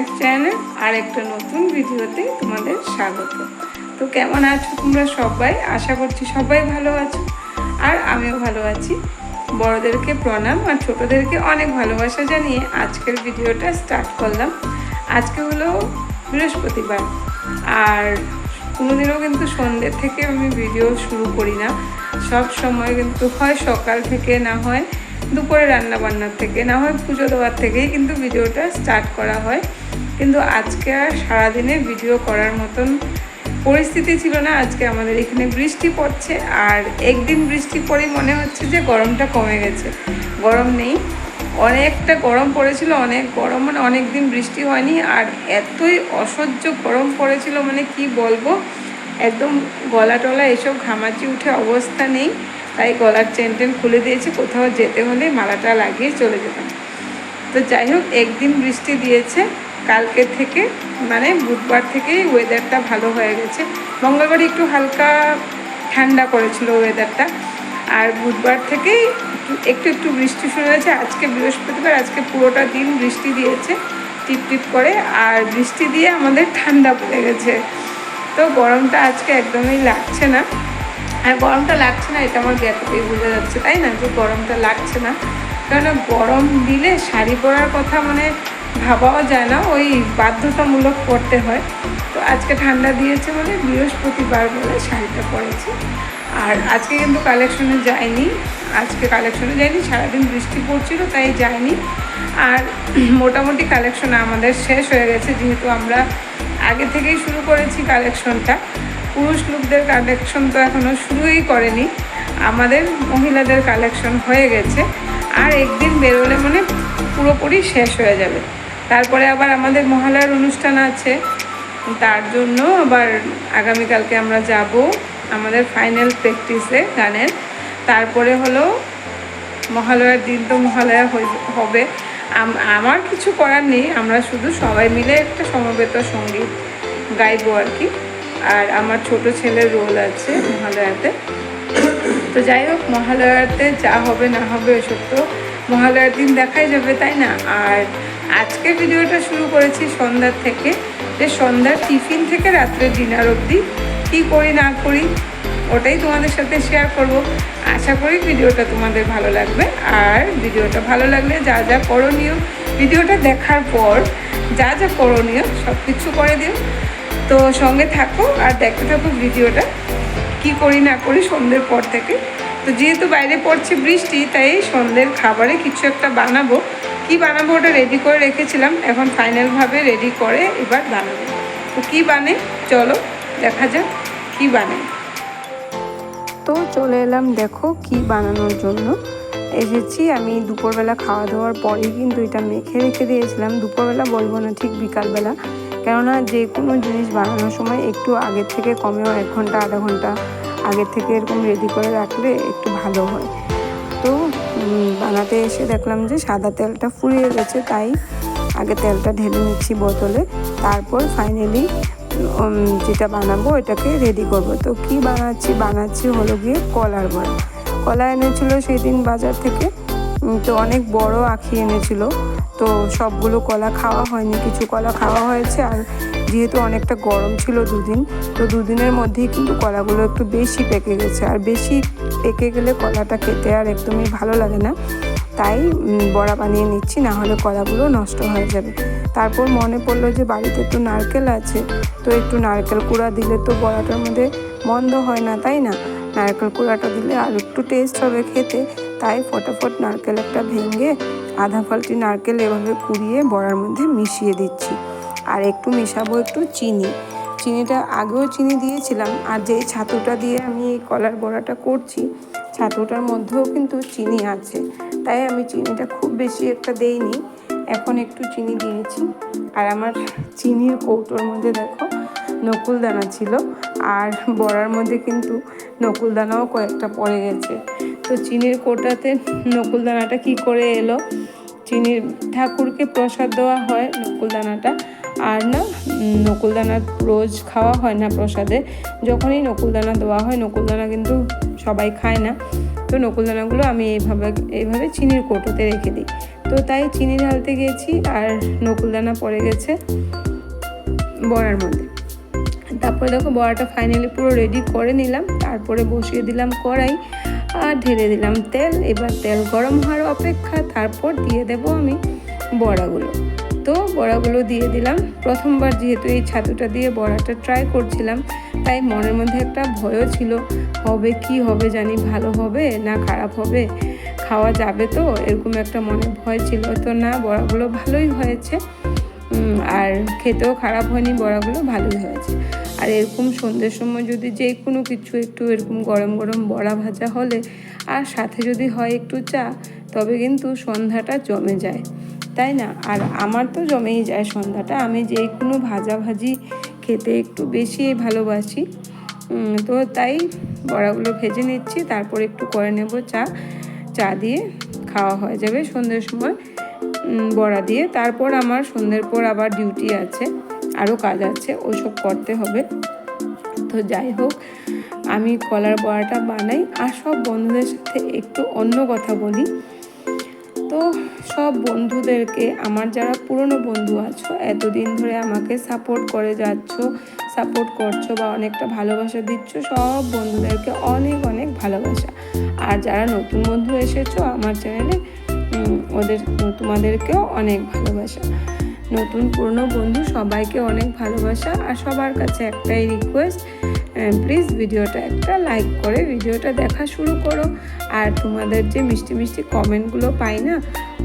Blog channel আর একটা নতুন ভিডিওতে তোমাদের স্বাগত। তো কেমন আছো তোমরা সবাই? আশা করছি সবাই ভালো আছো। আর আমিও ভালো আছি। বড়দেরকে প্রণাম আর ছোটদেরকে অনেক ভালোবাসা জানিয়ে আজকের ভিডিওটা স্টার্ট করলাম। আজকে হলো বৃহস্পতিবার। আর কোনোদিনও কিন্তু সন্ধ্যে থেকে আমি ভিডিও শুরু করি না। সব সময় কিন্তু হয় সকাল থেকে, না হয় দুপুরে রান্না বান্নার থেকে, না হয় পুজো দেওয়ার থেকেই কিন্তু ভিডিওটা স্টার্ট করা হয়। কিন্তু আজকে আর সারাদিনে ভিডিও করার মতন পরিস্থিতি ছিল না। আজকে আমাদের এখানে বৃষ্টি পড়ছে আর একদিন বৃষ্টি পরেই মনে হচ্ছে যে গরমটা কমে গেছে। গরম নেই। অনেকটা গরম পড়েছিল, অনেক গরম মানে অনেক দিন বৃষ্টি হয়নি আর এতই অসহ্য গরম পড়েছিল মানে কি বলব? একদম গলা টলা এসব ঘামাচি উঠে অবস্থা নেই। তাই গলার চেন টেন খুলে দিয়েছে, কোথাও যেতে হলে মালাটা লাগিয়ে চলে যেতাম। তো যাই হোক, একদিন বৃষ্টি দিয়েছে। কালকে থেকে মানে বুধবার থেকেই ওয়েদারটা ভালো হয়ে গেছে। মঙ্গলবার একটু হালকা ঠান্ডা করেছিল ওয়েদারটা আর বুধবার থেকেই একটু একটু বৃষ্টি শুরু হয়েছে। আজকে বৃহস্পতিবার, আজকে পুরোটা দিন বৃষ্টি দিয়েছে, টিপ টিপ করে। আর বৃষ্টি দিয়ে আমাদের ঠান্ডা পড়ে গেছে। তো গরমটা আজকে একদমই লাগছে না। আর গরমটা লাগছে না, এটা আমার গ্যাপেই বোঝা যাচ্ছে, তাই না? যে গরমটা লাগছে না। কেননা গরম দিলে শাড়ি পরার কথা মানে ভাবাও যায় না, ওই বাধ্যতামূলক পরতে হয়। তো আজকে ঠান্ডা দিয়েছে বলে বৃহস্পতিবার বলে শাড়িটা পরেছি। আর আজকে কিন্তু কালেকশনে যায়নি আজকে কালেকশনে যায়নি সারাদিন বৃষ্টি পড়ছিল তাই যায়নি আর মোটামুটি কালেকশন আমাদের শেষ হয়ে গেছে, যেহেতু আমরা আগে থেকেই শুরু করেছি কালেকশনটা। পুরুষ লোকদের কালেকশন তো এখনও শুরুই করেনি, আমাদের মহিলাদের কালেকশন হয়ে গেছে। আর একদিন বেরোলে মানে পুরোপুরি শেষ হয়ে যাবে। তারপরে আবার আমাদের মহালয়ার অনুষ্ঠান আছে। তার জন্য আবার আগামীকালকে আমরা যাব আমাদের ফাইনাল প্র্যাকটিসে গানের। তারপরে হলো মহালয়ার দিন তো মহালয়া হবে। আমার কিছু করার নেই, আমরা শুধু সবাই মিলে একটা সমবেত সংগীত গাইবো আর কি। আর আমার ছোট ছেলের রোল আছে মহালয়াতে। তো যাই হোক, মহালয়াতে যা হবে না হবে, এসব তো মহালয়ার দিন দেখাই যাবে, তাই না? আর আজকে ভিডিওটা শুরু করেছি সন্ধ্যার থেকে। যে সন্ধ্যার টিফিন থেকে রাত্রে ডিনার অবধি। কী করি, না করি, ওটাই তোমাদের সাথে শেয়ার করব। আশা করি ভিডিওটা তোমাদের ভালো লাগবে। আর ভিডিওটা ভালো লাগলে যা যা করণীয়, ভিডিওটা দেখার পর যা যা করণীয় সব কিছু করে দিও। তো সঙ্গে থাকো আর দেখতে থাকো ভিডিওটা। কি করি, না করি সন্ধ্যের পর থেকে। তো যেহেতু বাইরে পড়ছে বৃষ্টি, তাই সন্ধ্যের খাবারে কিছু একটা বানাবো। কি বানাবো ওটা রেডি করে রেখেছিলাম, এখন ফাইনালভাবে রেডি করে এবার বানাবো। তো কী বানে? চলো, দেখা যাক কী বানে। তো চলে এলাম দেখো কি বানানোর জন্য। এসেছি আমি দুপুরবেলা খাওয়া দাওয়ার পরেই কিন্তু এটা মেখে রেখে দিয়েছিলাম। দুপুরবেলা বলব না ঠিক বিকালবেলা, কেননা যে কোনো জিনিস বানানোর সময় একটু আগের থেকে কমেও এক ঘণ্টা, আধা ঘণ্টা আগের থেকে এরকম রেডি করে রাখলে একটু ভালো হয়। বানাতে এসে দেখলাম যে সাদা তেলটা ফুরিয়ে গেছে, তাই আগে তেলটা ঢেলে নিচ্ছি বোতলে। তারপর ফাইনালি যেটা বানাবো এটাকে রেডি করব। তো কি বানাচ্ছি? বানাচ্ছি হলো গিয়ে কলার বড়া কলা এনেছিল সেই দিন বাজার থেকে। তো অনেক বড় আখি এনেছিল। তো সবগুলো কলা খাওয়া হয়নি, কিছু কলা খাওয়া হয়েছে। আর যেহেতু অনেকটা গরম ছিল দুদিন, তো দুদিনের মধ্যেই কিন্তু কলাগুলো একটু বেশি পেকে গেছে। আর বেশি পেকে গেলে কলাটা খেতে আর একদমই ভালো লাগে না। তাই বড়া বানিয়ে নিচ্ছি, না হলে কলাগুলো নষ্ট হয়ে যাবে। তারপর মনে পড়ল যে বাড়িতে একটু নারকেল আছে, তো একটু নারকেল কুড়া দিলে তো বড়াটার মধ্যে মন্দ হয় না, তাই না? নারকেল কুড়াটা দিলে আর একটু টেস্ট হবে খেতে। তাই ফটাফট নারকেল একটা ভেঙে আধা ফালটি নারকেল এভাবে কুড়িয়ে বড়ার মধ্যে মিশিয়ে দিচ্ছি। আর একটু মিশাবো একটু চিনি। চিনিটা আগেও চিনি দিয়েছিলাম আর যেই ছাতুটা দিয়ে আমি এই কলার বড়াটা করছি, ছাতুটার মধ্যেও কিন্তু চিনি আছে। তাই আমি চিনিটা খুব বেশি একটা দেইনি, এখন একটু চিনি দিয়েছি। আর আমার চিনির কৌটোর মধ্যে দেখো নকুলদানা ছিল আর বড়ার মধ্যে কিন্তু নকুলদানাও কয়েকটা পড়ে গেছে। তো চিনির কোটাতে নকুলদানাটা কি করে এলো? চিনির ঠাকুরকে প্রসাদ দেওয়া হয় নকুলদানাটা। আর না নকুলদানা রোজ খাওয়া হয় না প্রসাদে। যখনই নকুলদানা দেওয়া হয়, নকুলদানা কিন্তু সবাই খায় না। তো নকুলদানাগুলো আমি এইভাবে এইভাবে চিনির কৌটোতে রেখে দিই। তো তাই চিনি ঢালতে গেছি আর নকুলদানা পড়ে গেছে বড়ার মধ্যে। তারপরে দেখো বড়াটা ফাইনালি পুরো রেডি করে নিলাম। তারপরে বসিয়ে দিলাম কড়াই আর ঢেলে দিলাম তেল। এবার তেল গরম হওয়ার অপেক্ষা, তারপর দিয়ে দেব আমি বড়াগুলো। তো বড়াগুলো দিয়ে দিলাম। প্রথমবার যেহেতু এই ছাতুটা দিয়ে বড়াটা ট্রাই করছিলাম, তাই মনের মধ্যে একটা ভয়ও ছিল, হবে কি হবে জানি, ভালো হবে না খারাপ হবে, খাওয়া যাবে তো, এরকম একটা মনে ভয় ছিল। তো না, বড়াগুলো ভালোই হয়েছে আর খেতেও খারাপ হয়নি, বড়াগুলো ভালোই হয়েছে। আর এরকম সন্ধ্যের সময় যদি যে কোনো কিছু একটু এরকম গরম গরম বড়া ভাজা হলে, আর সাথে যদি হয় একটু চা, তবে কিন্তু সন্ধ্যাটা জমে যায়। তাই না? আর আমার তো জমেই যায় সন্ধ্যাটা। আমি যে কোনো ভাজাভাজি খেতে একটু বেশি ভালোবাসি। তো তাই বড়াগুলো ভেজে নিচ্ছি, তারপর একটু করে নেব চা। চা দিয়ে খাওয়া হয়ে যাবে সন্ধ্যের সময়। বড়া দিয়ে। তারপর আমার সন্ধ্যের পর আবার ডিউটি আছে, আরও কাজ আছে, ওসব করতে হবে। তো যাই হোক, আমি কলার বড়াটা বানাই। আর সব বন্ধুদের সাথে একটু অন্য কথা বলি। তো সব বন্ধুদেরকে, আমার যারা পুরনো বন্ধু আছো, এতদিন ধরে আমাকে সাপোর্ট করে যাচ্ছ সাপোর্ট করছ বা অনেকটা ভালোবাসা দিচ্ছ, সব বন্ধুদেরকে অনেক অনেক ভালোবাসা। আর যারা নতুন বন্ধু এসেছ, আমার চ্যানেলে ওদের, তোমাদেরকেও অনেক ভালোবাসা। নতুন পুরনো বন্ধু সবাইকে অনেক ভালোবাসা, আর সবার কাছে একটাই রিকোয়েস্ট প্লিজ ভিডিওটা একটা লাইক করে, ভিডিওটা দেখা শুরু করো। আর তোমাদের যে মিষ্টি মিষ্টি কমেন্টগুলো পাই না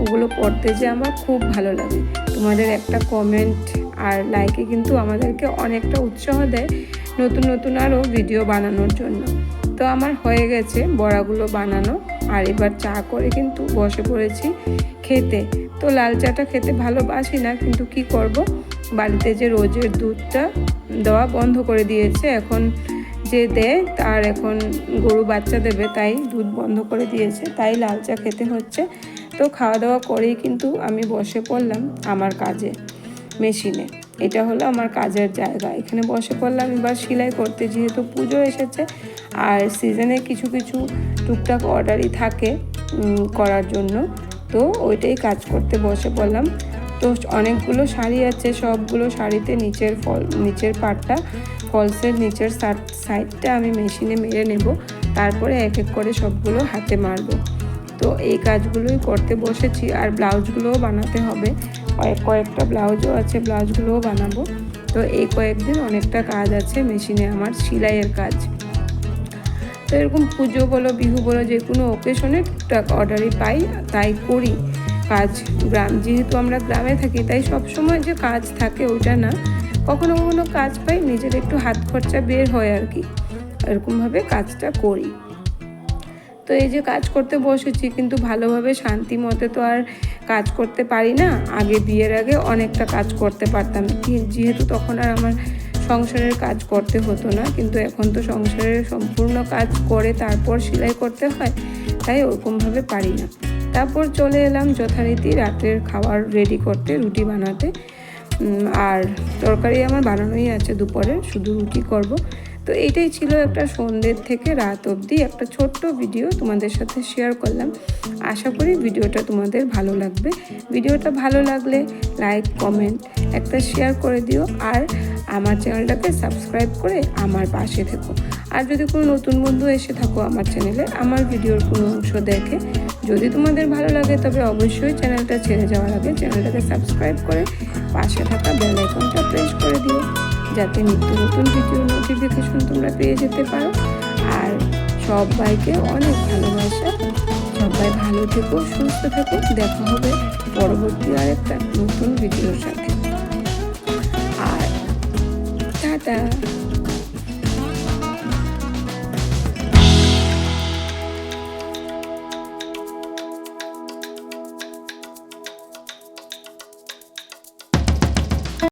ওগুলো পড়তে যে আমার খুব ভালো লাগে। তোমাদের একটা কমেন্ট আর লাইকে কিন্তু আমাদেরকে অনেকটা উৎসাহ দেয় নতুন নতুন আরও ভিডিও বানানোর জন্য। তো আমার হয়ে গেছে বড়াগুলো বানানো আর এবার চা করে কিন্তু বসে পড়েছি খেতে। তো লাল চাটা খেতে ভালোবাসি না, কিন্তু কি করব? বাড়িতে যে রোজের দুধটা দেওয়া বন্ধ করে দিয়েছে, এখন যে দেয় তার এখন গরু বাচ্চা দেবে, তাই দুধ বন্ধ করে দিয়েছে। তাই লাল চা খেতে হচ্ছে। তো খাওয়া দাওয়া করেই কিন্তু আমি বসে পড়লাম আমার কাজে, মেশিনে। এটা হলো আমার কাজের জায়গা। এখানে বসে পড়লাম, এবার সেলাই করতে যেহেতু পুজো এসেছে আর সিজনে কিছু কিছু টুকটাক অর্ডারই থাকে করার জন্য, তো ওইটাই কাজ করতে বসে পড়লাম। তো অনেকগুলো শাড়ি আছে, সবগুলো শাড়িতে নিচের ফল, নিচের পাটটা ফলসের নিচের সাইডটা আমি মেশিনে মেরে নেব, তারপরে এক এক করে সবগুলো হাতে মারবো। তো এই কাজগুলোই করতে বসেছি আর ব্লাউজগুলোও বানাতে হবে। কয়েক কয়েকটা ব্লাউজও আছে, ব্লাউজগুলোও বানাবো। তো এই কয়েকদিন অনেকটা কাজ আছে মেশিনে আমার, সেলাইয়ের কাজ। তো এরকম পুজো বলো, বিহু বলো, যে কোনো ওকেশনে টুকটাক অর্ডারই পাই, তাই করি কাজ। গ্রাম, যেহেতু আমরা গ্রামে থাকি, তাই সব সময় যে কাজ থাকে ওইটা না। কখনো কখনো কাজ পাই, নিজের একটু হাত খরচা বের হয় আর কি। এরকমভাবে কাজটা করি। তো এই যে কাজ করতে বসেছি, কিন্তু ভালোভাবে শান্তি মতে তো আর কাজ করতে পারি না। আগে বিয়ের আগে অনেকটা কাজ করতে পারতাম। যেহেতু তখন আর আমার সংসারের কাজ করতে হতো না, কিন্তু এখন তো সংসারের সম্পূর্ণ কাজ করে তারপর সেলাই করতে হয়, তাই ওরকমভাবে পারি না। তারপর চলে এলাম যথারীতি রাতের খাবার রেডি করতে, রুটি বানাতে। আর তরকারি আমার বানানোই আছে দুপুরে, শুধু রুটি করব। তো এটাই ছিল একটা সন্ধ্যের থেকে রাত অবধি একটা ছোট্ট ভিডিও তোমাদের সাথে শেয়ার করলাম। আশা করি ভিডিওটা তোমাদের ভালো লাগবে। ভিডিওটা ভালো লাগলে লাইক কমেন্ট একটা শেয়ার করে দিও আর আমার চ্যানেলটাকে সাবস্ক্রাইব করে আমার পাশে থেকো। আর যদি কোনো নতুন বন্ধু এসে থাকো আমার চ্যানেলে আমার ভিডিওর কোনো অংশ দেখে, যদি তোমাদের ভালো লাগে তবে অবশ্যই চ্যানেলটা ছেড়ে যাওয়ার আগে চ্যানেলটাকে সাবস্ক্রাইব করে পাশে থাকা বেল আইকনটা প্রেস করে দিও। যাতে নিত্য নতুন ভিডিও নোটিফিকেশন তোমরা পেয়ে যেতে পারো। আর সবাইকে অনেক ভালোবাসা। সবাই ভালো থেকো, সুস্থ থেকো। দেখা হবে পরবর্তী আরেকটা নতুন ভিডিওর সাথে। আর টাটা।